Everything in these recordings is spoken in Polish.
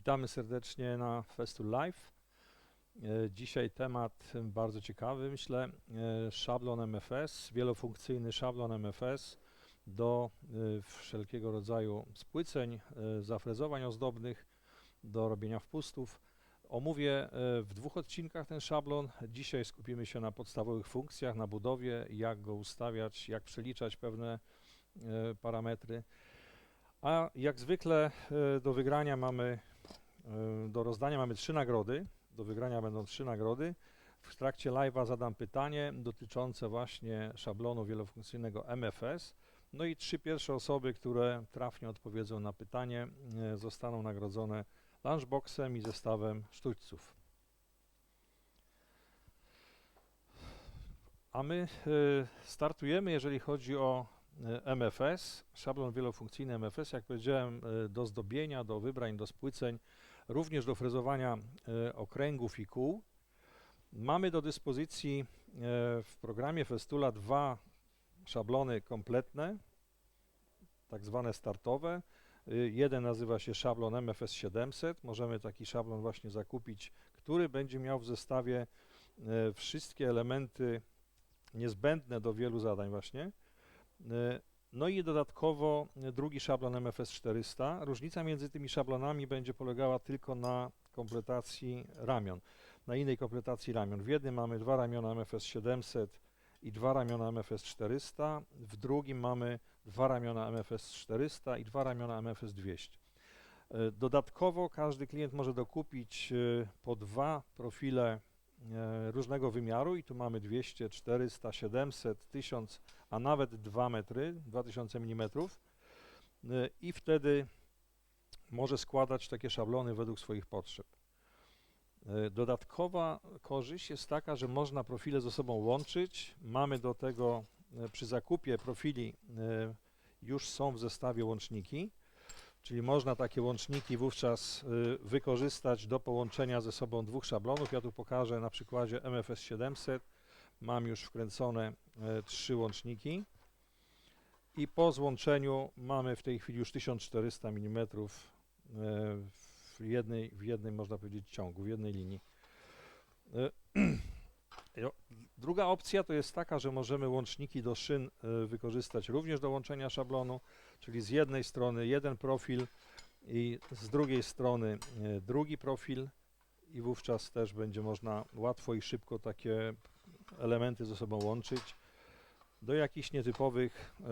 Witamy serdecznie na Festu Live. E, Dzisiaj temat bardzo ciekawy, myślę. E, Szablon MFS, wielofunkcyjny szablon MFS do e, wszelkiego rodzaju spłyceń, zafrezowań ozdobnych, do robienia wpustów. Omówię w dwóch odcinkach ten szablon. Dzisiaj skupimy się na podstawowych funkcjach, na budowie, jak go ustawiać, jak przeliczać pewne parametry. A jak zwykle e, do wygrania mamy, e, do rozdania mamy trzy nagrody. Do wygrania będą trzy nagrody. W trakcie live'a zadam pytanie dotyczące właśnie szablonu wielofunkcyjnego MFS. No i trzy pierwsze osoby, które trafnie odpowiedzą na pytanie, e, zostaną nagrodzone lunchboxem i zestawem sztućców. A my startujemy, jeżeli chodzi o MFS, szablon wielofunkcyjny MFS, jak powiedziałem, e, do zdobienia, do wybrań, do spłyceń, również do frezowania e, okręgów i kół. Mamy do dyspozycji e, w programie Festula dwa szablony kompletne, tak zwane startowe. Jeden nazywa się szablon MFS 700. Możemy taki szablon właśnie zakupić, który będzie miał w zestawie e, wszystkie elementy niezbędne do wielu zadań właśnie. E, No i dodatkowo drugi szablon MFS 400. Różnica między tymi szablonami będzie polegała tylko na kompletacji ramion, na innej kompletacji ramion. W jednym mamy dwa ramiona MFS 700 i dwa ramiona MFS 400, w drugim mamy dwa ramiona MFS 400 i dwa ramiona MFS 200. E, Dodatkowo każdy klient może dokupić e, po dwa profile różnego wymiaru i tu mamy 200, 400, 700, 1000, a nawet 2 metry, 2000 mm i wtedy może składać takie szablony według swoich potrzeb. E, Dodatkowa korzyść jest taka, że można profile ze sobą łączyć. Mamy do tego e, przy zakupie profili e, już są w zestawie łączniki, czyli można takie łączniki wówczas e, wykorzystać do połączenia ze sobą dwóch szablonów. Ja tu pokażę na przykładzie MFS 700. Mam już wkręcone e, trzy łączniki i po złączeniu mamy w tej chwili już 1400 mm e, w jednej, w jednym, można powiedzieć, ciągu, w jednej linii. E, Druga opcja to jest taka, że możemy łączniki do szyn wykorzystać również do łączenia szablonu, czyli z jednej strony jeden profil i z drugiej strony e, drugi profil i wówczas też będzie można łatwo i szybko takie elementy ze sobą łączyć do jakichś nietypowych, e,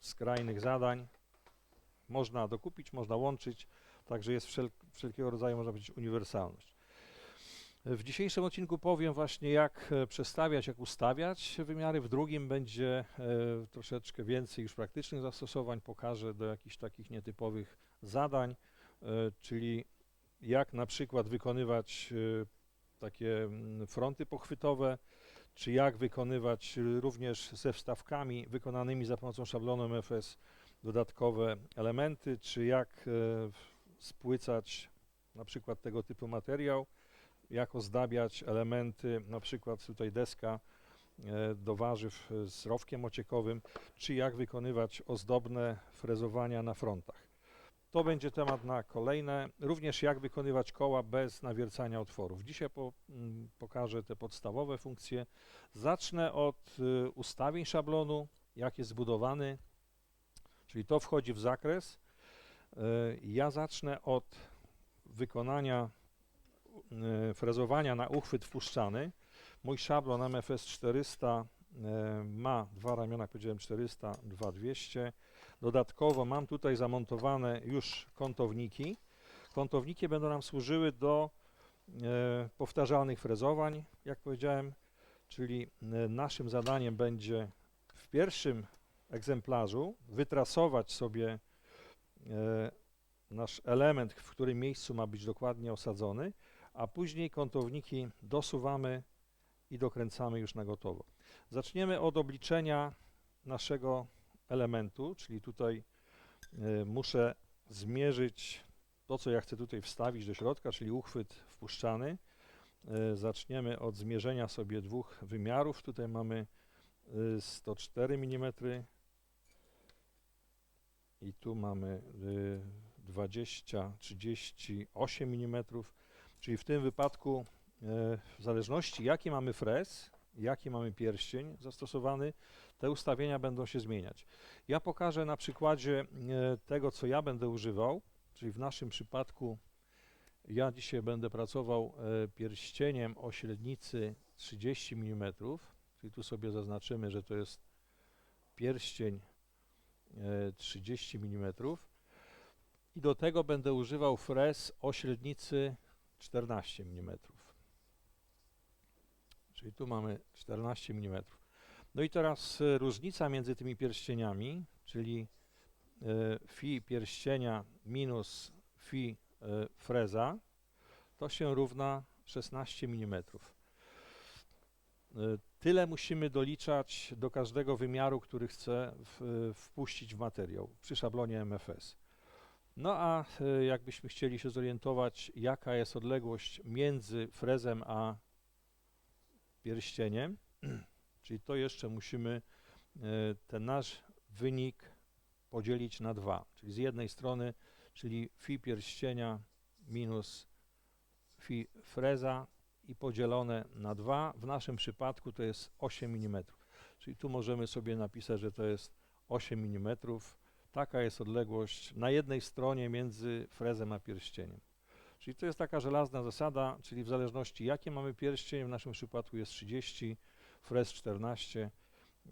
skrajnych zadań. Można dokupić, można łączyć, także jest wszel wszelkiego rodzaju, można powiedzieć, uniwersalność. W dzisiejszym odcinku powiem właśnie, jak e, przestawiać, jak ustawiać wymiary. W drugim będzie e, troszeczkę więcej już praktycznych zastosowań. Pokażę do jakichś takich nietypowych zadań, e, czyli jak na przykład wykonywać takie mm, fronty pochwytowe, czy jak wykonywać również ze wstawkami wykonanymi za pomocą szablonu MFS dodatkowe elementy, czy jak spłycać na przykład tego typu materiał, jak ozdabiać elementy, na przykład tutaj deska e, do warzyw e, z rowkiem ociekowym, czy jak wykonywać ozdobne frezowania na frontach. To będzie temat na kolejne. Również jak wykonywać koła bez nawiercania otworów. Dzisiaj po, mm, pokażę te podstawowe funkcje. Zacznę od y, ustawień szablonu, jak jest zbudowany, czyli to wchodzi w zakres. Y, Ja zacznę od wykonania frezowania na uchwyt wpuszczany. Mój szablon MFS 400 y, ma dwa ramiona, jak powiedziałem 400, dwa 200. Dodatkowo mam tutaj zamontowane już kątowniki. Kątowniki będą nam służyły do e, powtarzalnych frezowań, jak powiedziałem, czyli e, naszym zadaniem będzie w pierwszym egzemplarzu wytrasować sobie e, nasz element, w którym miejscu ma być dokładnie osadzony, a później kątowniki dosuwamy i dokręcamy już na gotowo. Zaczniemy od obliczenia naszego elementu, czyli tutaj e, muszę zmierzyć to, co ja chcę tutaj wstawić do środka, czyli uchwyt wpuszczany. E, Zaczniemy od zmierzenia sobie dwóch wymiarów. Tutaj mamy e, 104 mm i tu mamy e, 20, 38 mm, czyli w tym wypadku e, w zależności jaki mamy frez, jaki mamy pierścień zastosowany, te ustawienia będą się zmieniać. Ja pokażę na przykładzie e, tego, co ja będę używał, czyli w naszym przypadku ja dzisiaj będę pracował e, pierścieniem o średnicy 30 mm, czyli tu sobie zaznaczymy, że to jest pierścień e, 30 mm i do tego będę używał frez o średnicy 14 mm. Czyli tu mamy 14 mm. No i teraz e, różnica między tymi pierścieniami, czyli fi pierścienia minus fi e, freza, to się równa 16 mm. Tyle musimy doliczać do każdego wymiaru, który chcę wpuścić w materiał przy szablonie MFS. No a e, jakbyśmy chcieli się zorientować, jaka jest odległość między frezem a pierścieniem, czyli to jeszcze musimy e, ten nasz wynik podzielić na dwa. Czyli z jednej strony, czyli fi pierścienia minus fi freza i podzielone na 2. W naszym przypadku to jest 8 mm. Czyli tu możemy sobie napisać, że to jest 8 mm. Taka jest odległość na jednej stronie między frezem a pierścieniem. Czyli to jest taka żelazna zasada, czyli w zależności jakie mamy pierścień, w naszym przypadku jest 30, frez 14.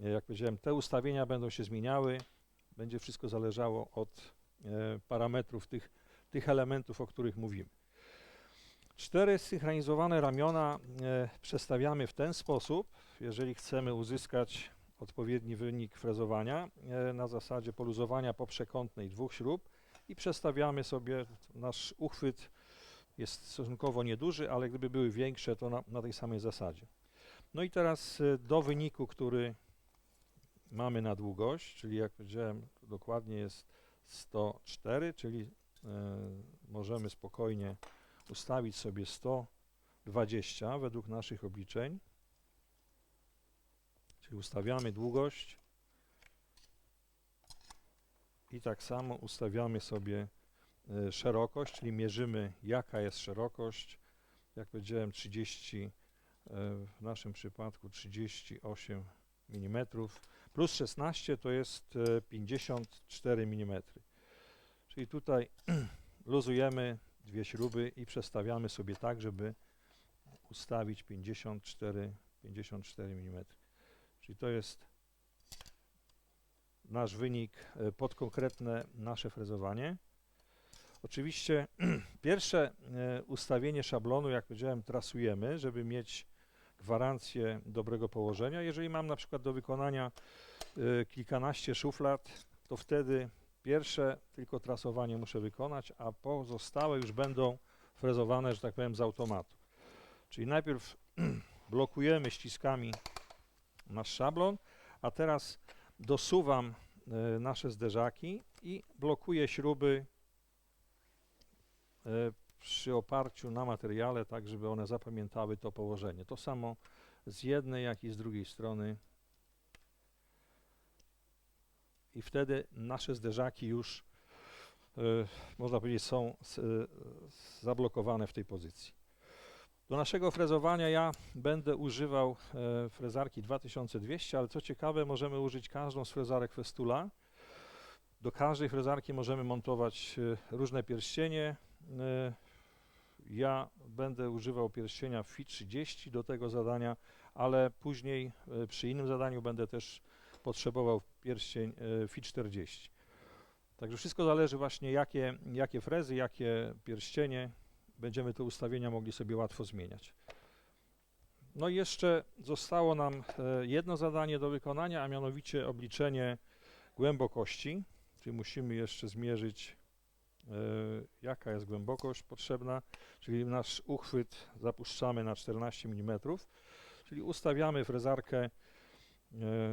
Jak powiedziałem, te ustawienia będą się zmieniały. Będzie wszystko zależało od e, parametrów tych, tych elementów, o których mówimy. Cztery synchronizowane ramiona e, przestawiamy w ten sposób, jeżeli chcemy uzyskać odpowiedni wynik frezowania e, na zasadzie poluzowania poprzekątnej dwóch śrub i przestawiamy sobie nasz uchwyt jest stosunkowo nieduży, ale gdyby były większe, to na, na tej samej zasadzie. No i teraz e, do wyniku, który mamy na długość, czyli jak powiedziałem, dokładnie jest 104, czyli e, możemy spokojnie ustawić sobie 120 według naszych obliczeń. Ustawiamy długość i tak samo ustawiamy sobie e, szerokość, czyli mierzymy jaka jest szerokość. Jak powiedziałem 30, e, w naszym przypadku 38 mm plus 16 to jest e, 54 mm. Czyli tutaj luzujemy dwie śruby i przestawiamy sobie tak, żeby ustawić 54, 54 mm. Czyli to jest nasz wynik e, pod konkretne nasze frezowanie. Oczywiście pierwsze e, ustawienie szablonu, jak powiedziałem, trasujemy, żeby mieć gwarancję dobrego położenia. Jeżeli mam na przykład do wykonania e, kilkanaście szuflad, to wtedy pierwsze tylko trasowanie muszę wykonać, a pozostałe już będą frezowane, że tak powiem, z automatu. Czyli najpierw blokujemy ściskami nasz szablon, a teraz dosuwam e, nasze zderzaki i blokuję śruby e, przy oparciu na materiale, tak żeby one zapamiętały to położenie. To samo z jednej, jak i z drugiej strony. I wtedy nasze zderzaki już, e, można powiedzieć, są e, zablokowane w tej pozycji. Do naszego frezowania ja będę używał e, frezarki 2200, ale co ciekawe, możemy użyć każdą z frezarek Festula. Do każdej frezarki możemy montować e, różne pierścienie. E, ja będę używał pierścienia FI 30 do tego zadania, ale później e, przy innym zadaniu będę też potrzebował pierścień e, FI 40. Także wszystko zależy właśnie jakie, jakie frezy, jakie pierścienie będziemy te ustawienia mogli sobie łatwo zmieniać. No i jeszcze zostało nam e, jedno zadanie do wykonania, a mianowicie obliczenie głębokości, czyli musimy jeszcze zmierzyć e, jaka jest głębokość potrzebna, czyli nasz uchwyt zapuszczamy na 14 mm, czyli ustawiamy frezarkę e,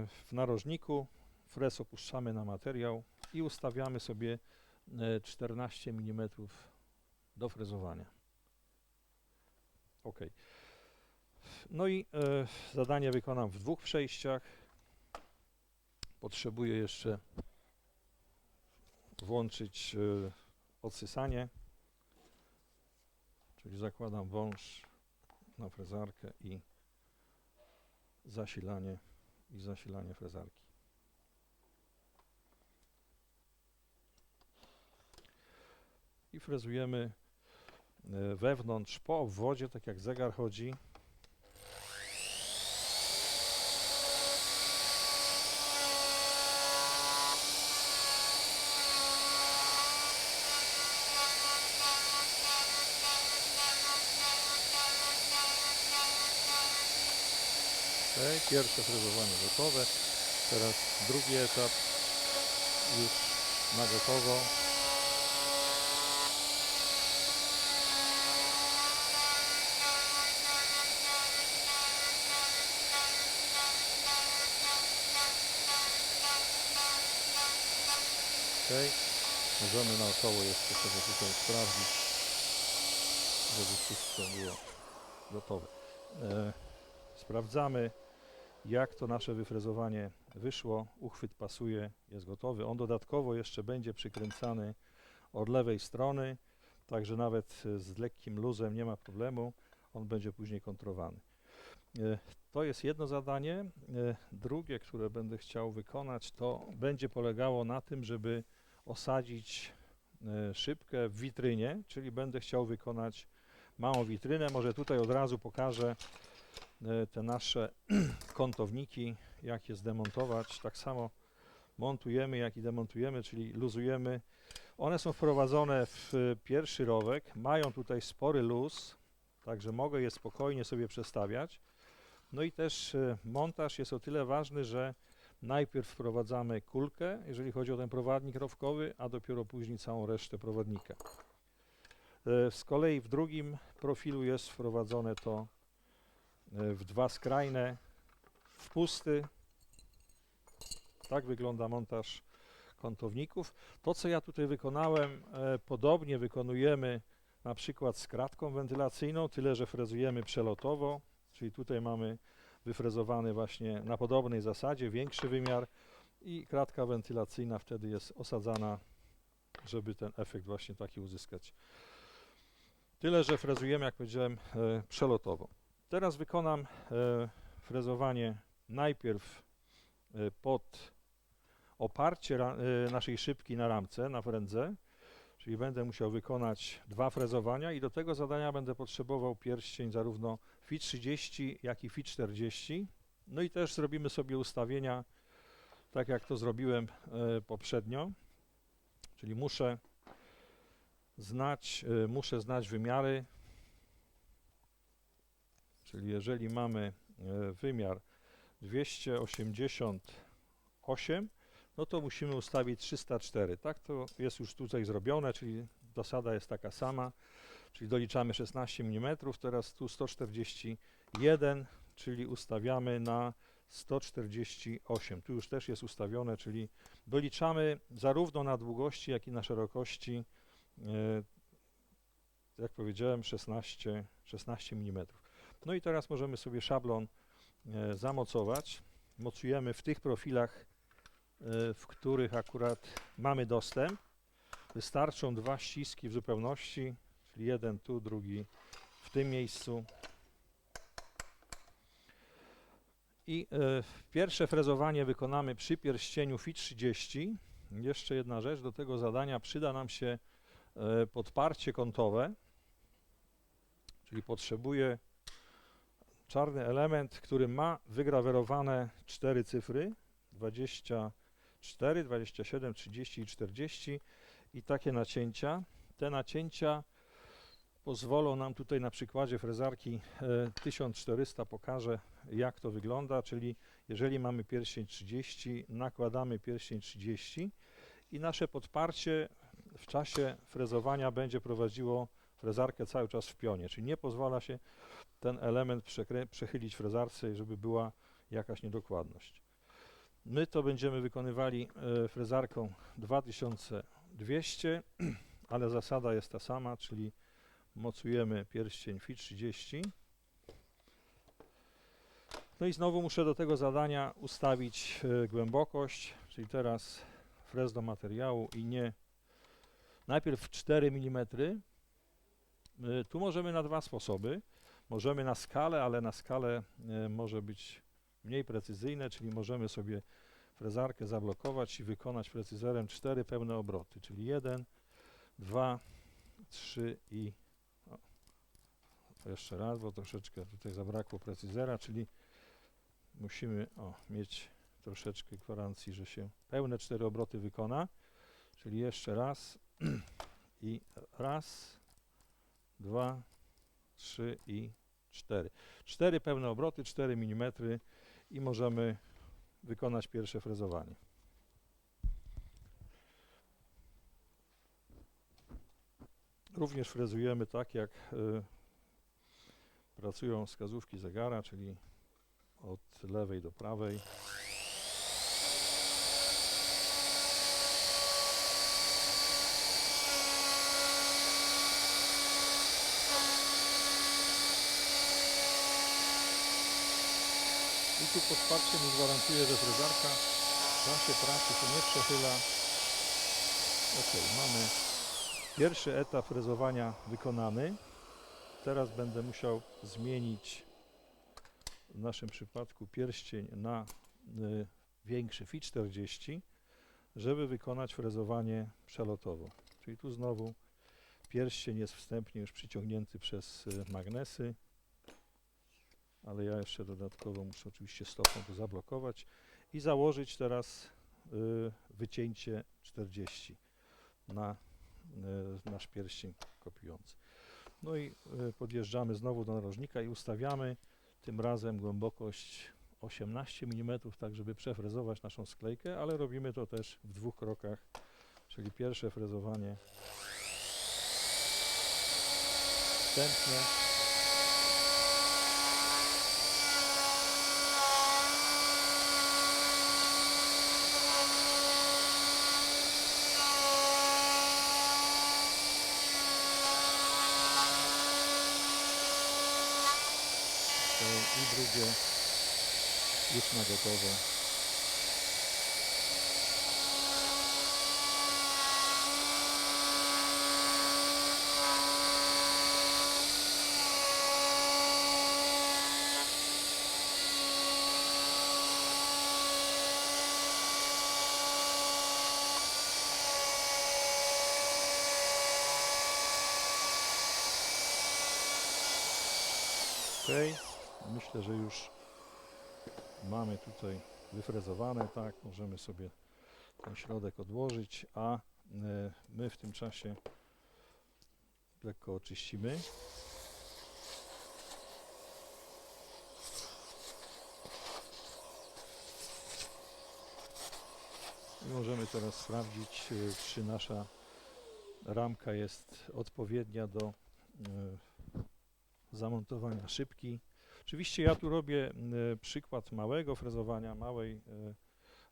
w narożniku, frez opuszczamy na materiał i ustawiamy sobie e, 14 mm do frezowania. OK. No i e, zadanie wykonam w dwóch przejściach. Potrzebuję jeszcze włączyć e, odsysanie, czyli zakładam wąż na frezarkę i zasilanie i zasilanie frezarki. I frezujemy wewnątrz po obwodzie, tak jak zegar chodzi. Okej, pierwsze frezowanie gotowe. Teraz drugi etap już na gotowo. Możemy naokoło jeszcze sobie tutaj sprawdzić, żeby wszystko było gotowe. E, sprawdzamy jak to nasze wyfrezowanie wyszło. Uchwyt pasuje, jest gotowy. On dodatkowo jeszcze będzie przykręcany od lewej strony, także nawet z lekkim luzem nie ma problemu. On będzie później kontrowany. E, To jest jedno zadanie. E, Drugie, które będę chciał wykonać, to będzie polegało na tym, żeby osadzić e, szybkę w witrynie, czyli będę chciał wykonać małą witrynę. Może tutaj od razu pokażę e, te nasze kątowniki, jak je zdemontować. Tak samo montujemy, jak i demontujemy, czyli luzujemy. One są wprowadzone w e, pierwszy rowek, mają tutaj spory luz, także mogę je spokojnie sobie przestawiać. No i też montaż jest o tyle ważny, że najpierw wprowadzamy kulkę, jeżeli chodzi o ten prowadnik rowkowy, a dopiero później całą resztę prowadnika. E, Z kolei w drugim profilu jest wprowadzone to e, w dwa skrajne wpusty. Tak wygląda montaż kątowników. To, co ja tutaj wykonałem, e, podobnie wykonujemy na przykład z kratką wentylacyjną, tyle że frezujemy przelotowo, czyli tutaj mamy wyfrezowany właśnie na podobnej zasadzie, większy wymiar i kratka wentylacyjna wtedy jest osadzana, żeby ten efekt właśnie taki uzyskać. Tyle, że frezujemy, jak powiedziałem, e, przelotowo. Teraz wykonam e, frezowanie najpierw e, pod oparcie naszej szybki na ramce, na frędze, czyli będę musiał wykonać dwa frezowania i do tego zadania będę potrzebował pierścień zarówno FIT 30, jak i FIT 40. No i też zrobimy sobie ustawienia, tak jak to zrobiłem e, poprzednio, czyli muszę znać, e, muszę znać wymiary, czyli jeżeli mamy e, wymiar 288, no to musimy ustawić 304. Tak to jest już tutaj zrobione, czyli zasada jest taka sama, czyli doliczamy 16 mm, teraz tu 141, czyli ustawiamy na 148. Tu już też jest ustawione, czyli doliczamy zarówno na długości, jak i na szerokości, e, jak powiedziałem, 16, 16 mm. No i teraz możemy sobie szablon e, zamocować. Mocujemy w tych profilach, e, w których akurat mamy dostęp. Wystarczą dwa ściski w zupełności, jeden tu, drugi w tym miejscu. I e, pierwsze frezowanie wykonamy przy pierścieniu FIT 30. Jeszcze jedna rzecz, do tego zadania przyda nam się e, podparcie kątowe, czyli potrzebuję czarny element, który ma wygrawerowane cztery cyfry 24, 27, 30 i 40 i takie nacięcia. Te nacięcia pozwolą nam tutaj na przykładzie frezarki e, 1400 pokażę jak to wygląda, czyli jeżeli mamy pierścień 30, nakładamy pierścień 30 i nasze podparcie w czasie frezowania będzie prowadziło frezarkę cały czas w pionie, czyli nie pozwala się ten element przechylić frezarce, żeby była jakaś niedokładność. My to będziemy wykonywali e, frezarką 2200, ale zasada jest ta sama, czyli mocujemy pierścień FI 30. No i znowu muszę do tego zadania ustawić e, głębokość, czyli teraz frez do materiału i nie najpierw 4 mm. Y, Tu możemy na dwa sposoby. Możemy na skalę, ale na skalę y, może być mniej precyzyjne, czyli możemy sobie frezarkę zablokować i wykonać precyzerem 4 pełne obroty, czyli 1, 2, 3 i o, jeszcze raz, bo troszeczkę tutaj zabrakło precyzera, czyli musimy o, mieć troszeczkę gwarancji, że się pełne 4 obroty wykona, czyli jeszcze raz i raz, dwa, trzy i cztery. Cztery pełne obroty, 4 mm i możemy wykonać pierwsze frezowanie. Również frezujemy tak, jak y, pracują wskazówki zegara, czyli od lewej do prawej. I tu podparcie mi gwarantuje, że frezarka w czasie pracy się nie przechyla. Ok, mamy pierwszy etap frezowania wykonany. Teraz będę musiał zmienić w naszym przypadku pierścień na y, większy FI 40, żeby wykonać frezowanie przelotowo. Czyli tu znowu pierścień jest wstępnie już przyciągnięty przez y, magnesy, ale ja jeszcze dodatkowo muszę oczywiście stopą to zablokować i założyć teraz y, wycięcie 40 na y, nasz pierścień kopiujący. No i y, podjeżdżamy znowu do narożnika i ustawiamy tym razem głębokość 18 mm, tak żeby przefrezować naszą sklejkę, ale robimy to też w dwóch krokach, czyli pierwsze frezowanie. Wstępne to i drugie już na gotowe. Okej, myślę, że już mamy tutaj wyfrezowane, tak, możemy sobie ten środek odłożyć, a e, my w tym czasie lekko oczyścimy. I możemy teraz sprawdzić, e, czy nasza ramka jest odpowiednia do e, zamontowania szybki. Oczywiście ja tu robię e, przykład małego frezowania, małej e,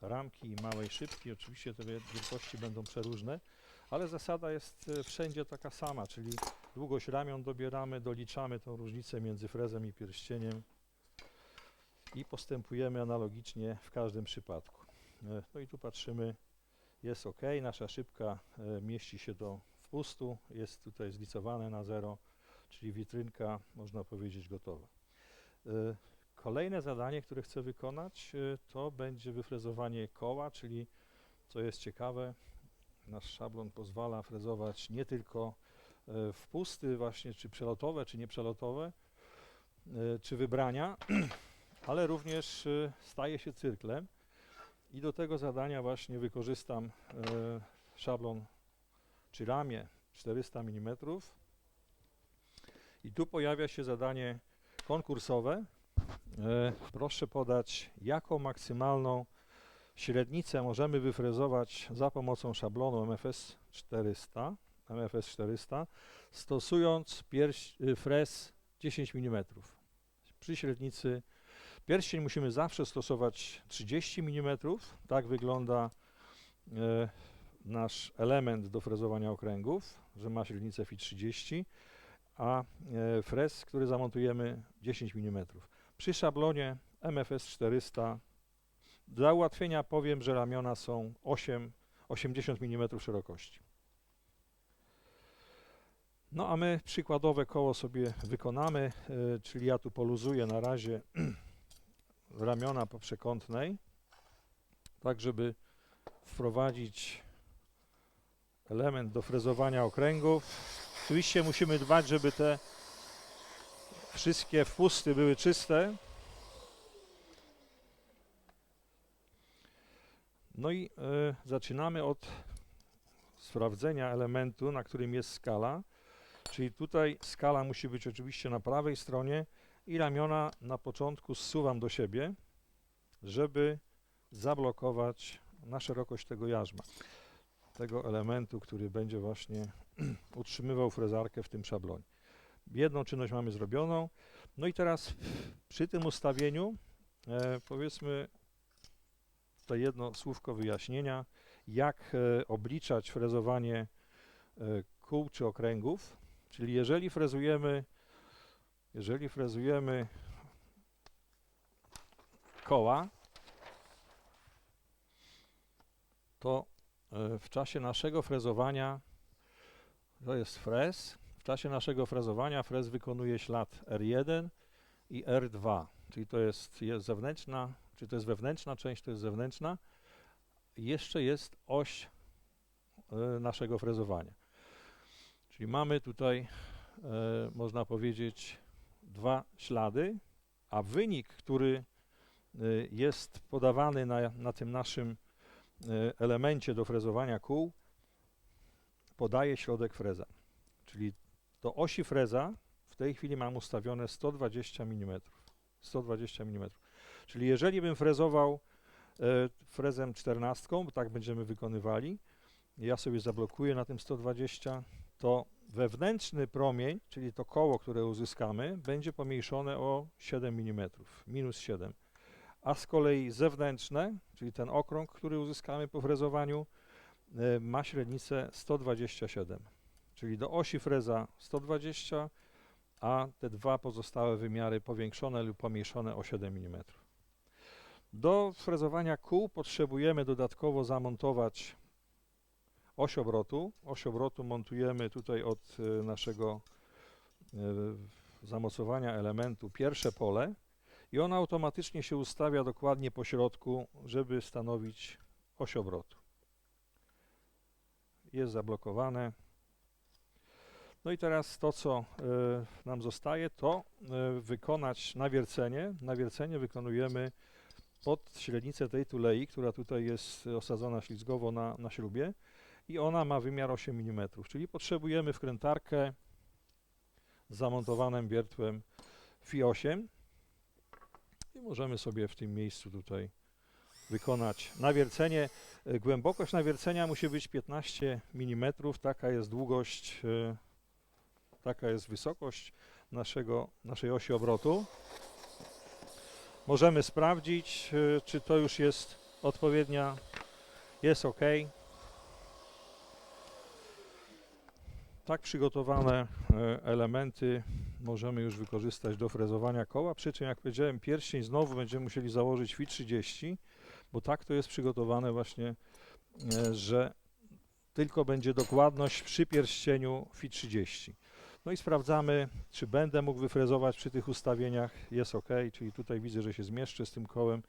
ramki i małej szybki. Oczywiście te wie- wielkości będą przeróżne, ale zasada jest e, wszędzie taka sama, czyli długość ramion dobieramy, doliczamy tą różnicę między frezem i pierścieniem i postępujemy analogicznie w każdym przypadku. No i tu patrzymy, jest ok, nasza szybka mieści się do wpustu, jest tutaj zlicowane na zero czyli witrynka, można powiedzieć, gotowa. Y, Kolejne zadanie, które chcę wykonać, y, to będzie wyfrezowanie koła, czyli co jest ciekawe, nasz szablon pozwala frezować nie tylko y, wpusty właśnie, czy przelotowe, czy nieprzelotowe, czy wybrania, ale również staje się cyrklem. I do tego zadania właśnie wykorzystam szablon, czy ramię 400 mm, i tu pojawia się zadanie konkursowe. E, proszę podać, jaką maksymalną średnicę możemy wyfrezować za pomocą szablonu MFS 400, MFS 400 stosując pierś, y, frez 10 mm. Przy średnicy pierścień musimy zawsze stosować 30 mm. Tak wygląda e, nasz element do frezowania okręgów, że ma średnicę FI 30 a e, frez, który zamontujemy 10 mm. Przy szablonie MFS 400 dla ułatwienia powiem, że ramiona są 8, 80 mm szerokości. No a my przykładowe koło sobie wykonamy, y, czyli ja tu poluzuję na razie ramiona po przekątnej, tak żeby wprowadzić element do frezowania okręgów. Oczywiście musimy dbać, żeby te wszystkie wpusty były czyste. No i y, zaczynamy od sprawdzenia elementu, na którym jest skala. Czyli tutaj skala musi być oczywiście na prawej stronie i ramiona na początku zsuwam do siebie, żeby zablokować na szerokość tego jarzma, tego elementu, który będzie właśnie utrzymywał frezarkę w tym szablonie. Jedną czynność mamy zrobioną. No i teraz przy tym ustawieniu e, powiedzmy to jedno słówko wyjaśnienia, jak e, obliczać frezowanie e, kół czy okręgów. Czyli jeżeli frezujemy, jeżeli frezujemy koła, to e, w czasie naszego frezowania, to jest frez, w czasie naszego frezowania frez wykonuje ślad R1 i R2, czyli to jest, jest zewnętrzna, czy to jest wewnętrzna część, to jest zewnętrzna. Jeszcze jest oś e, naszego frezowania. Czyli mamy tutaj, e, można powiedzieć, dwa ślady, a wynik, który e, jest podawany na, na tym naszym elemencie do frezowania kół, podaje środek freza. Czyli do osi freza w tej chwili mam ustawione 120 mm. 120 mm. Czyli jeżeli bym frezował e, frezem 14, bo tak będziemy wykonywali, ja sobie zablokuję na tym 120, to wewnętrzny promień, czyli to koło, które uzyskamy, będzie pomniejszone o 7 mm, minus 7. A z kolei zewnętrzne, czyli ten okrąg, który uzyskamy po frezowaniu, ma średnicę 127. Czyli do osi freza 120, a te dwa pozostałe wymiary powiększone lub pomniejszone o 7 mm. Do frezowania kół potrzebujemy dodatkowo zamontować oś obrotu. Oś obrotu montujemy tutaj od e, naszego e, zamocowania elementu pierwsze pole i ona automatycznie się ustawia dokładnie po środku, żeby stanowić oś obrotu. Jest zablokowane. No i teraz to, co y, nam zostaje, to y, wykonać nawiercenie. Nawiercenie wykonujemy pod średnicę tej tulei, która tutaj jest osadzona ślizgowo na, na śrubie i ona ma wymiar 8 mm, czyli potrzebujemy wkrętarkę z zamontowanym wiertłem FI 8 i możemy sobie w tym miejscu tutaj wykonać nawiercenie. E, Głębokość nawiercenia musi być 15 mm, taka jest długość, e, taka jest wysokość naszego, naszej osi obrotu. Możemy sprawdzić, e, czy to już jest odpowiednia, jest ok. Tak przygotowane elementy możemy już wykorzystać do frezowania koła, przy czym jak powiedziałem pierścień znowu będziemy musieli założyć FI 30, bo tak to jest przygotowane właśnie, e, że tylko będzie dokładność przy pierścieniu FI 30. No i sprawdzamy, czy będę mógł wyfrezować przy tych ustawieniach, jest ok, czyli tutaj widzę, że się zmieszczę z tym kołem.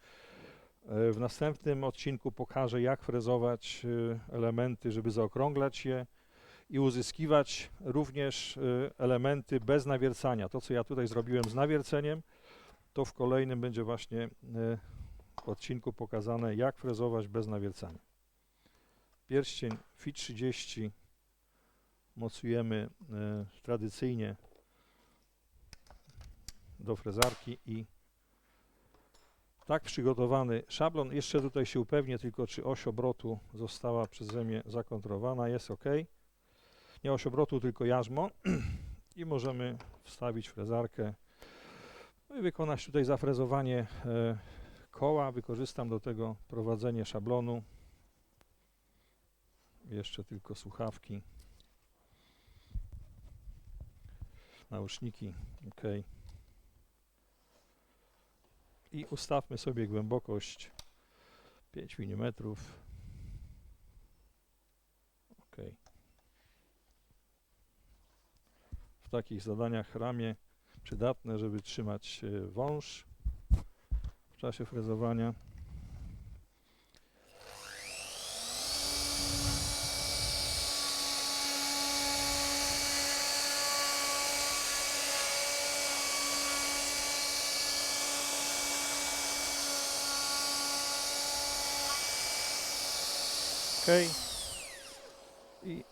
E, W następnym odcinku pokażę, jak frezować elementy, żeby zaokrąglać je i uzyskiwać również elementy bez nawiercania. To, co ja tutaj zrobiłem z nawierceniem, to w kolejnym będzie właśnie odcinku pokazane, jak frezować bez nawiercania. Pierścień FI 30 mocujemy y, tradycyjnie do frezarki i tak przygotowany szablon. Jeszcze tutaj się upewnię tylko, czy oś obrotu została przeze mnie zakontrowana. Jest ok nie oś obrotu, tylko jarzmo i możemy wstawić frezarkę no i wykonać tutaj zafrezowanie e, koła. Wykorzystam do tego prowadzenie szablonu. Jeszcze tylko słuchawki. Nauszniki, ok. I ustawmy sobie głębokość 5 mm. Ok. takich zadaniach ramię przydatne, żeby trzymać e, wąż w czasie frezowania. I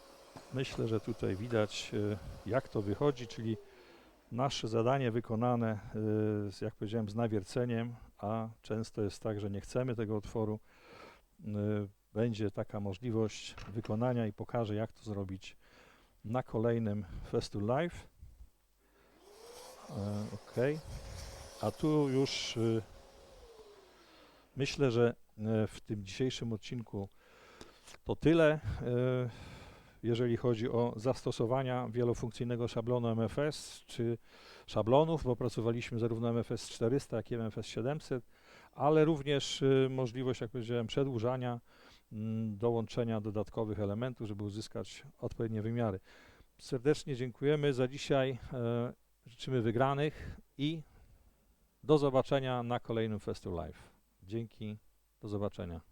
myślę, że tutaj widać, e, jak to wychodzi, czyli nasze zadanie wykonane, z- jak powiedziałem, z nawierceniem, a często jest tak, że nie chcemy tego otworu. E, Będzie taka możliwość wykonania i pokażę, jak to zrobić na kolejnym Festu Live. Ok. A tu już e, myślę, że e, w tym dzisiejszym odcinku to tyle, e, jeżeli chodzi o zastosowania wielofunkcyjnego szablonu MFS czy szablonów, bo opracowaliśmy zarówno MFS 400, jak i MFS 700, ale również e, możliwość, jak powiedziałem, przedłużania, mm, dołączenia dodatkowych elementów, żeby uzyskać odpowiednie wymiary. Serdecznie dziękujemy za dzisiaj, e, życzymy wygranych i do zobaczenia na kolejnym Festu Live. Dzięki, do zobaczenia.